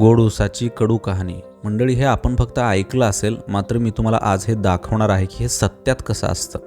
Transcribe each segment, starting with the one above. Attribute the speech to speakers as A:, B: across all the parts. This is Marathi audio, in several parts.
A: गोड ऊसाची कडू कहाणी. मंडळी हे आपण फक्त ऐकलं असेल मात्र मी तुम्हाला आज हे दाखवणार आहे की हे सत्यात कसं असतं.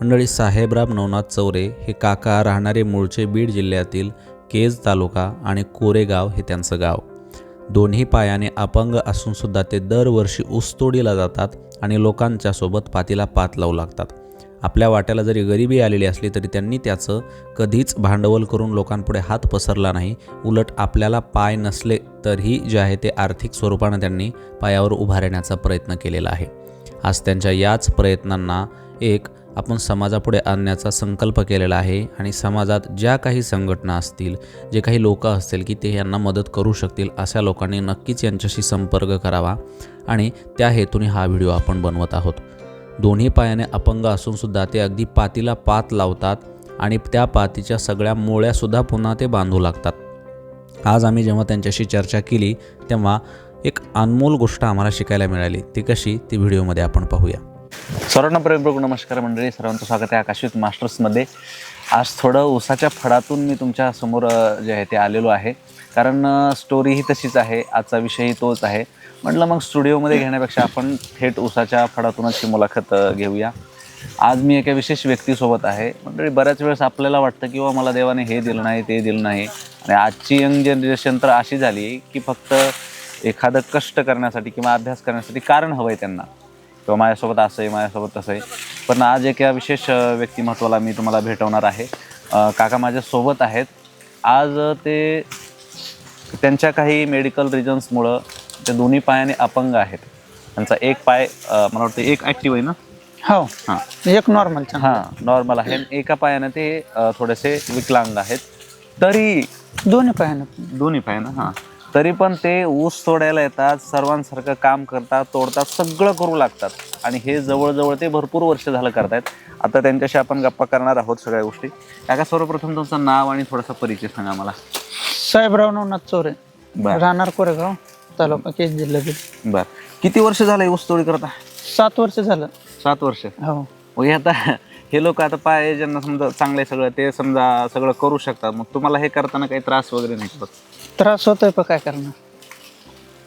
A: मंडळी साहेबराव नवनाथ चौरे हे काका राहणारे मूळचे बीड जिल्ह्यातील केज तालुका आणि कोरेगाव हे त्यांचं गाव. दोन्ही पायाने अपंग असूनसुद्धा ते दरवर्षी ऊसतोडीला जातात आणि लोकांच्या सोबत पातीला पात लावू लागतात. आपल्या वाट्याला जरी गरिबी आलेली असली तरी त्यांनी त्याचं कधीच भांडवल करून लोकांपुढे हात पसरला नाही. उलट आपल्याला पाय नसले तरीही जे आहे ते आर्थिक स्वरूपानं त्यांनी पायावर उभारण्याचा प्रयत्न केलेला आहे. आज त्यांच्या याच प्रयत्नांना एक आपण समाजापुढे आणण्याचा संकल्प केलेला आहे आणि समाजात ज्या काही संघटना असतील जे काही लोक असतील की ते यांना मदत करू शकतील अशा लोकांनी नक्कीच यांच्याशी संपर्क करावा आणि त्या हेतूने हा व्हिडिओ आपण बनवत आहोत. दोन्ही पायाने अपंग असूनसुद्धा ते अगदी पातीला पात लावतात आणि त्या पातीच्या सगळ्या मोळ्यासुद्धा पुन्हा ते बांधू लागतात. आज आम्ही जेव्हा त्यांच्याशी चर्चा केली तेव्हा एक अनमोल गोष्ट आम्हाला शिकायला मिळाली. ती कशी? ती व्हिडिओमध्ये आपण पाहूया.
B: सर्वांना प्रेमपूर्वक नमस्कार मंडळी. सर्वांचं स्वागत आहे आकाशित मास्टर्समध्ये. आज थोडं उसाच्या फडातून मी तुमच्यासमोर जे आहे ते आलेलो आहे. कारण स्टोरी ही तशीच आहे. आजचा विषयही तोच आहे. म्हटलं मग स्टुडिओमध्ये घेण्यापेक्षा आपण थेट उसाच्या फडातूनच ही मुलाखत घेऊया. आज मी एका विशेष व्यक्तीसोबत आहे. मंडळी बऱ्याच वेळेस आपल्याला वाटतं की वा मला देवाने हे दिलं नाही ते दिलं नाही. आणि आजची यंग जनरेशन तर अशी झाली की फक्त एखादं कष्ट करण्यासाठी किंवा अभ्यास करण्यासाठी कारण हवं आहे त्यांना. किंवा माझ्यासोबत असं आहे माझ्यासोबत तसं आहे पण आज एका विशेष व्यक्तिमत्वाला मी तुम्हाला भेटवणार आहे. काका माझ्यासोबत आहेत. आज ते त्यांच्या काही मेडिकल रिजन्समुळं ते दोन्ही पायाने अपंग आहेत त्यांचा एक पाय अ, मला वाटतं एक ॲक्टिव्ह आहे ना?
C: हो.
B: हां.
C: एक नॉर्मल
B: हां नॉर्मल आहे. आणि एका पायाने ते अ, थोडेसे विकलांग आहेत. तरी
C: दोन्ही पायानं.
B: दोन्ही पाय ना हां. तरी पण ते ऊस तोडायला येतात सर्वांसारखं काम करतात तोडतात सगळं करू लागतात. आणि हे जवळजवळ ते भरपूर वर्ष झालं करतायत. आता त्यांच्याशी आपण गप्पा करणार आहोत सगळ्या गोष्टी. काका सर्वप्रथम तुमचं नाव आणि थोडासा परिचय सांगा मला.
C: साहेबराव नवनाथ चोरे.
B: बर.
C: राहणार कोरेगाव. तालुका केस जिल्हा बीड.
B: बर. किती वर्ष झालं ऊस तोडी करता
C: सात वर्ष झालं.
B: सात वर्ष?
C: हो.
B: मग हे आता हे लोक आता पाय ज्यांना समजा चांगले सगळं ते समजा सगळं करू शकतात. मग तुम्हाला हे करताना काही त्रास वगैरे नाही होत
C: त्रास होतोय पण काय करणार?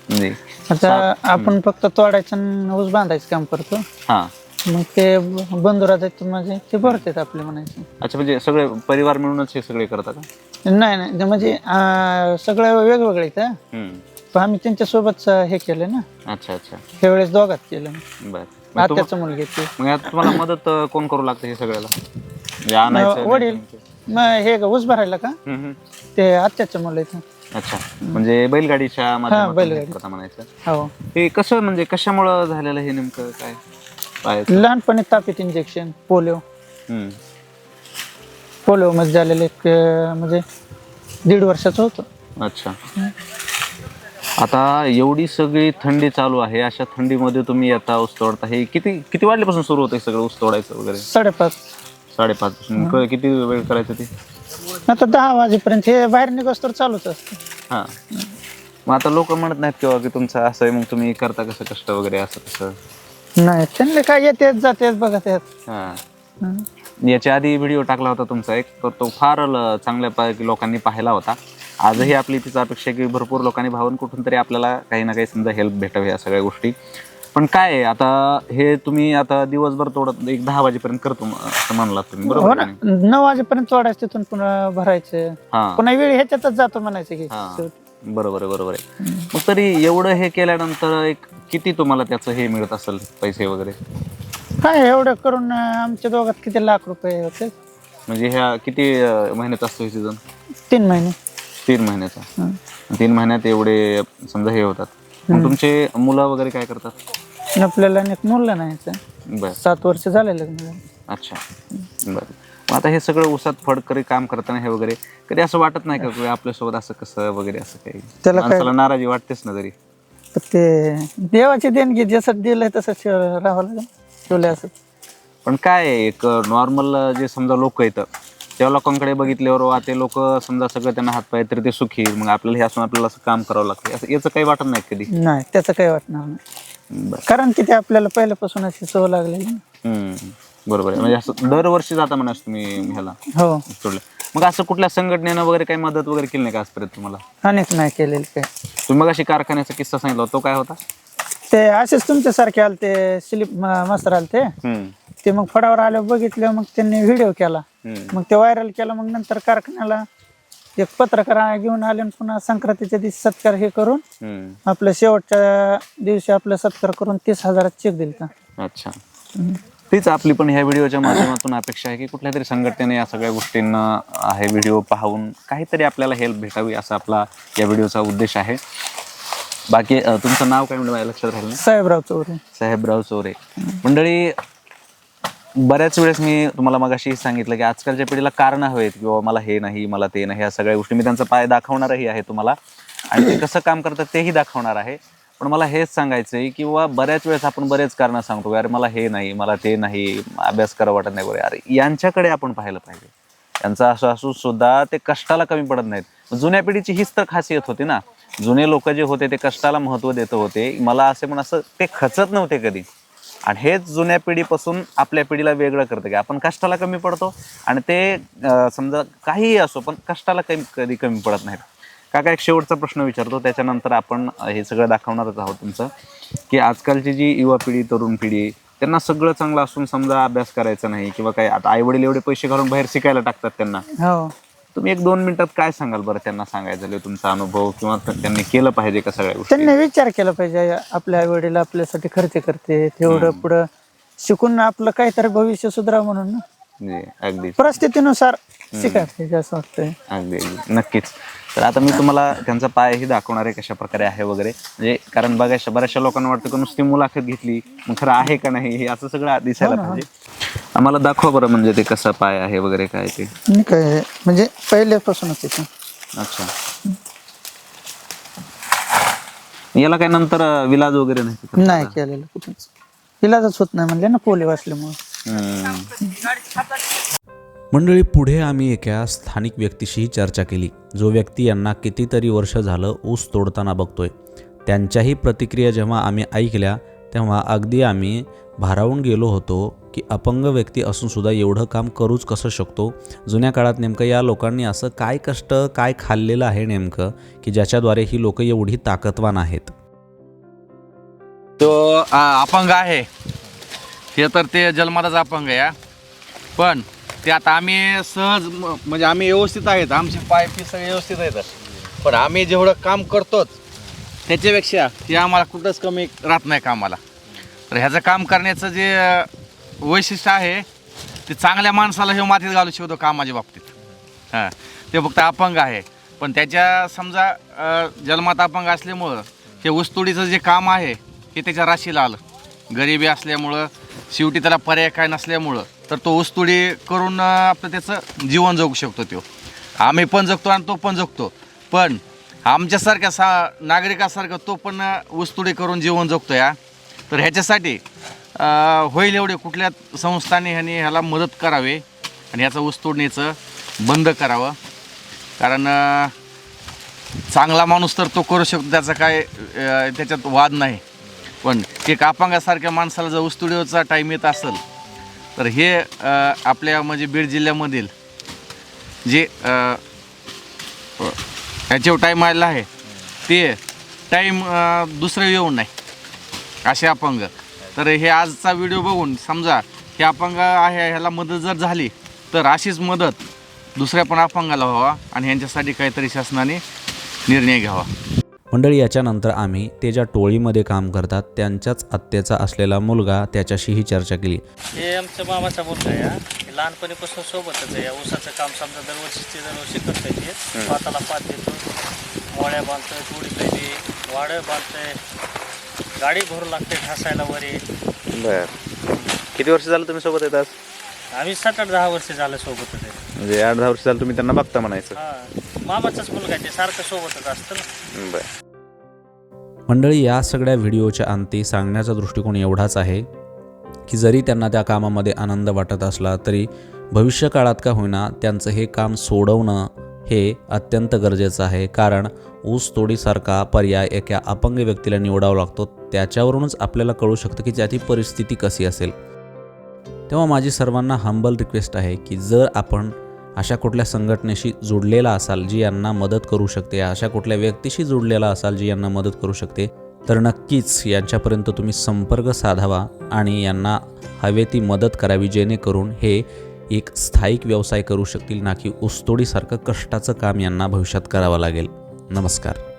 B: म्हणजे
C: आता आपण फक्त तोडायचं आणि ऊस बांधायचं काम करतो.
B: हां.
C: मग ते बंधुरा देतो म्हणजे ते भरतात आपले म्हणायचे.
B: अच्छा म्हणजे सगळे परिवार मिळूनच हे सगळे करतात का?
C: नाही नाही ते म्हणजे सगळं वेगवेगळे आहेत हं.
B: हम्म.
C: पण आम्ही त्यांच्यासोबत हे केलं ना.
B: अच्छा अच्छा.
C: त्यावेळेस दोघात केलं
B: बर. मग तुम-
C: आत्याचं मुलगी ते.
B: मग यात तुम्हाला मदत अं, कोण करू लागतं हे सगळ्याला? म्हणजे आणायचं
C: वडील. मग हे का ऊस भरायला का?
B: हम्म, हम्म.
C: ते आत्याचं मुलं इथं
B: अच्छा. म्हणजे बैलगाडीच्या माध्यमातून
C: बैलगाडी.
B: करता म्हणायचं.
C: हो.
B: हे कसं म्हणजे कशामुळं झालेलं हे नेमकं काय?
C: लहानपणी तापीत इंजेक्शन पोलिओ.
B: हम्म.
C: पोलिओ मध्ये झालेलं एक अं, म्हणजे दीड वर्षाचं होतं.
B: अच्छा. आता एवढी सगळी थंडी चालू आहे. अशा थंडीमध्ये तुम्ही येता ऊस तोडता हे किती किती वाजल्यापासून सुरू होतं सगळं ऊस तोडायचं वगैरे?
C: साडेपाच.
B: साडेपाच पासून. क- किती वेळ करायचं ते?
C: आता दहा वाजेपर्यंत. हे बाहेर निघोस तर चालूच असतं.
B: हां. मग आता लोक म्हणत नाहीत किंवा की तुमचं असं आहे मग तुम्ही करता कसं? कष्ट वगैरे असं कसं
C: नाही त्यांना काय येतेच जातेच बघत आहेत
B: हां.
C: हं.
B: याच्या आधी व्हिडिओ टाकला होता तुमचा एक तर तो फार ल- चांगल्यापैकी लोकांनी पाहिला होता. आजही आपली तीच अपेक्षा की भरपूर लोकांनी भावून कुठून तरी आपल्याला काही ना काही समजा हेल्प भेटावी या सगळ्या गोष्टी. पण काय आहे आता हे तुम्ही आता दिवसभर तोडत एक दहा वाजेपर्यंत करतो असं म्हणलात तुम्ही
C: हो
B: बरोबर
C: ना.
B: का नाही?
C: नऊ वाजेपर्यंत तोडायचं तिथून पुन्हा भरायचं.
B: हां.
C: पुन्हा वेळ ह्याच्यातच जातो म्हणायचं की
B: हां. बरोबर आहे बरोबर आहे. मग तरी एवढं हे केल्यानंतर एक किती तुम्हाला त्याचं हे मिळत असेल पैसे वगैरे?
C: काय एवढं करून अं, आमच्या दोघात किती लाख रुपये होते?
B: म्हणजे ह्या किती अं, महिन्याचा असतो हे सीझन
C: तीन महिने.
B: तीन महिन्याचा. तीन महिन्यात एवढे समजा हे होतात. मग तुमचे मुलं वगैरे काय करतात?
C: आणि आपल्याला एक मुलं नाही याचं.
B: बर.
C: सात वर्ष झाले लग्न झालं.
B: अच्छा. बर. मग आता हे सगळं उसात फडकरी काम करताना हे वगैरे कधी असं वाटत नाही का की आपल्यासोबत असं कसं वगैरे असं काही?
C: त्याला काय-
B: माणसाला नाराजी वाटतेच ना तरी
C: ते देवाची देणगी जसं दिलंय तसं राहावं लागेल. ठेवलंय असं.
B: पण काय आहे, एक नॉर्मल जे समजा लोक येतं त्या लोकांकडे बघितल्यावर वा ते लोक समजा सगळं त्यांना हातपाय तरी ते सुखी मग आपल्याला हे असून आपल्याला असं काम करावं लागतं. असं याचं काही वाटत नाही कधी.
C: नाही त्याचं काही वाटणार नाही.
B: बर.
C: कारण की ते आपल्याला पहिल्यापासून अशी सवय लागलेली ना.
B: हम्म. बरोबर आहे. म्हणजे असं दरवर्षी जाता म्हणास तुम्ही ह्याला.
C: हो.
B: ऊसतोडला मग असं कुठल्या संघटनेनं वगैरे काही मदत वगैरे केली नाही का आजपर्यंत तुम्हाला?
C: अनेक नाही केलेलं काय
B: तुम्ही मग अशी कारखान्याचा किस्सा सांगितला होता, तो काय होता?
C: ते असेच तुमच्यासारखे आले ते स्लिप मास्तर आले ते
B: हम्म,
C: ते मग फडावर आले बघितलं मग त्यांनी व्हिडिओ केला. मग ते व्हायरल केला मग नंतर कारखान्याला एक पत्रकार घेऊन आले आणि पुन्हा संक्रांतीच्या दिवशी सत्कार हे करून. आपल्या शेवटच्या दिवशी आपलं सत्कार करून तीस हजारात चेक दिलता
B: अच्छा. तीच आपली पण ह्या व्हिडिओच्या माध्यमातून अपेक्षा आहे की कुठल्या तरी संघटनेने या सगळ्या गोष्टींना हे व्हिडिओ पाहून काहीतरी आपल्याला हेल्प भेटावी असा आपला या व्हिडिओचा उद्देश आहे. बाकी तुमचं नाव काय म्हणजे माझ्या लक्षात राहिलं
C: साहेबराव चौरे.
B: साहेबराव चोरे. मंडळी बऱ्याच वेळेस मी तुम्हाला मगाशी सांगितलं की आजकालच्या पिढीला कारण हवेत की बाबा मला हे नाही मला ते नाही या सगळ्या गोष्टी मी त्यांचा पाय दाखवणारही आहे तुम्हाला. आणि ते कसं काम करतात तेही दाखवणार आहे. पण मला हेच सांगायचं आहे की बाबा बऱ्याच वेळेस आपण बरेच कारणं सांगतो अरे मला हे नाही मला ते नाही अभ्यास करा वाटत नाही. वगैरे अरे यांच्याकडे आपण पाहायला पाहिजे. यांचा असं असू सुद्धा ते कष्टाला कमी पडत नाहीत. जुन्या पिढीची हीच तर खासियत होती ना. जुने लोक जे होते ते कष्टाला महत्त्व देत होते. मला असे पण असं ते खचत नव्हते कधी. आणि हेच जुन्या पिढीपासून आपल्या पिढीला वेगळं करतं की आपण कष्टाला कमी पडतो आणि ते समजा काहीही असो पण कष्टाला कमी कधी कमी पडत नाही काका एक शेवटचा प्रश्न विचारतो त्याच्यानंतर आपण हे सगळं दाखवणारच आहोत तुमचं की आजकालची जी युवा पिढी तरुण पिढी त्यांना सगळं चांगलं असून समजा अभ्यास करायचा नाही किंवा काय आता आई वडील एवढे पैसे घालून बाहेर शिकायला टाकतात त्यांना.
C: हो.
B: तुम्ही एक दोन मिनिटात काय सांगाल बरं त्यांना सांगायचं झालं तुमचा अनुभव किंवा त्यांनी केलं पाहिजे का सगळ्या गोष्टी?
C: त्यांनी विचार केला पाहिजे आपल्या आई वडील आपल्यासाठी खर्च करते तेवढं पुढं शिकून आपलं काहीतरी भविष्य सुधारावं म्हणून ना.
B: अगदी
C: परिस्थितीनुसार शिकायला पाहिजे असं वाटतंय.
B: अगदी अगदी नक्कीच. तर आता मी तुम्हाला त्यांचा पायही दाखवणार आहे कशा प्रकारे आहे वगैरे. म्हणजे कारण बघायच्या बऱ्याचशा लोकांना वाटतं की नुसती मुलाखत घेतली मग खरं आहे का नाही हे असं सगळं दिसायला पाहिजे. आम्हाला दाखवा बरं म्हणजे ते कसं पाय आहे वगैरे काय ते.
C: नाही काय म्हणजे पहिल्यापासूनच येतं
B: अच्छा. याला काय नंतर अं, विलाज वगैरे नाही का?
C: नाही केलेलं कुठंच. इलाजच होत नाही म्हणले ना पोलिओ असल्यामुळे.
B: हम्म.
A: मंडळी पुढे आम्ही एका स्थानिक व्यक्तीशीही चर्चा केली. जो व्यक्ती यांना कितीतरी वर्ष झालं ऊस तोडताना बघतोय. त्यांच्याही प्रतिक्रिया जेव्हा आम्ही ऐकल्या तेव्हा अगदी आम्ही भारावून गेलो होतो. की अपंग व्यक्ती असून सुद्धा एवढं काम करूच कसं शकतो? जुन्या काळात नेमकं या लोकांनी असं काय कष्ट काय खाल्लेलं आहे नेमकं की ज्याच्याद्वारे ही लोकं एवढी ताकदवान आहेत?
D: तो अपंग आहे. हे तर ते जन्मातच अपंग आहे पण ते आता आम्ही सहज म- म्हणजे आम्ही व्यवस्थित आहेत. आमचे पाय पी सगळे व्यवस्थित आहेत. पण आम्ही जेवढं काम करतोच त्याच्यापेक्षा ते आम्हाला कुठंच कमी राहत नाही कामाला. तर ह्याचं काम करण्याचं जे वैशिष्ट्य आहे ते चांगल्या माणसाला हे मातीत घालू शकतो कामाच्या बाबतीत. हां ते फक्त अपंग आहे. पण त्याच्या समजा जन्मात अपंग असल्यामुळं हे ऊसतोडीचं जे काम आहे हे त्याच्या राशीला आलं. गरिबी असल्यामुळं शेवटी त्याला पर्याय काय नसल्यामुळं तर तो ऊसतोडी करून आपलं त्याचं जीवन जगू शकतो तो. आम्ही पण जगतो आणि तो पण जगतो. पण आमच्यासारख्या सा नागरिकासारखं तो पण अ, ऊसतोडी करून जीवन जगतो या. तर ह्याच्यासाठी होईल एवढे कुठल्या संस्थाने ह्याने ह्याला मदत करावी आणि ह्याचं ऊसतोडणीचं बंद करावं. कारण चांगला माणूस तर तो करू शकतो त्याचा काय त्याच्यात वाद नाही. पण एक अपंगासारख्या माणसाला जर ऊसतोडीचा टाईम येत असेल तर हे आपल्या म्हणजे बीड जिल्ह्यामधील जे ह्याच्यावर टाईम आलेला आहे ते टाईम दुसरं येऊ नाही असे अपंग. तर हे आजचा व्हिडिओ बघून समजा हे अपंग आहे ह्याला मदत जर झाली तर अशीच मदत दुसऱ्या पण अपंगाला व्हावा आणि ह्यांच्यासाठी काहीतरी शासनाने निर्णय घ्यावा.
A: मंडळी याच्यानंतर आम्ही ते ज्या टोळीमध्ये काम करतात त्यांच्याच आत्याचा असलेला मुलगा त्याच्याशीही चर्चा केली.
E: हे आमच्या मामाचा मुलगा आहे हा. हे लहानपणीपासून सोबतच आहे. या ऊसाचं काम समजा दरवर्षी ते दरवर्षी करतोय ते पाताला पात देतो. मोळ्या बांधतोय तुडी पहिली वाडं बांधतोय. गाडी भरू लागते घासायला वरी.
B: बर. किती वर्ष झालं तुम्ही सोबत येतात?
E: आम्ही सात आठ दहा वर्ष झालं सोबतच आहे
B: म्हणजे आठ दहा वर्ष झालं तुम्ही त्यांना बघता म्हणायचं.
E: हा मामाचाच मुलगा आहे ते सारखं सोबतच असतं ना.
B: बर.
A: मंडळी या सगळ्या व्हिडिओच्या अंती सांगण्याचा दृष्टिकोन एवढाच आहे की जरी त्यांना त्या कामामध्ये आनंद वाटत असला तरी भविष्यकाळात का होईना त्यांचं हे काम सोडवणं हे अत्यंत गरजेचं आहे. कारण ऊस तोडीसारखा पर्याय एका अपंग व्यक्तीला निवडावा लागतो. त्याच्यावरूनच आपल्याला कळू शकतं की त्याची परिस्थिती कशी असेल. तेव्हा माझी सर्वांना हंबल रिक्वेस्ट आहे की जर आपण अशा कुठल्या संघटनेशी जुडलेला असाल जी यांना मदत करू शकते अशा कुठल्या व्यक्तीशी जुडलेला असाल जी यांना मदत करू शकते तर नक्कीच यांच्यापर्यंत तुम्ही संपर्क साधावा आणि यांना हवे ती मदत करावी जेणेकरून हे एक स्थायिक व्यवसाय करू शकतील ना की ऊसतोडीसारखं कष्टाचं काम यांना भविष्यात करावं लागेल. नमस्कार.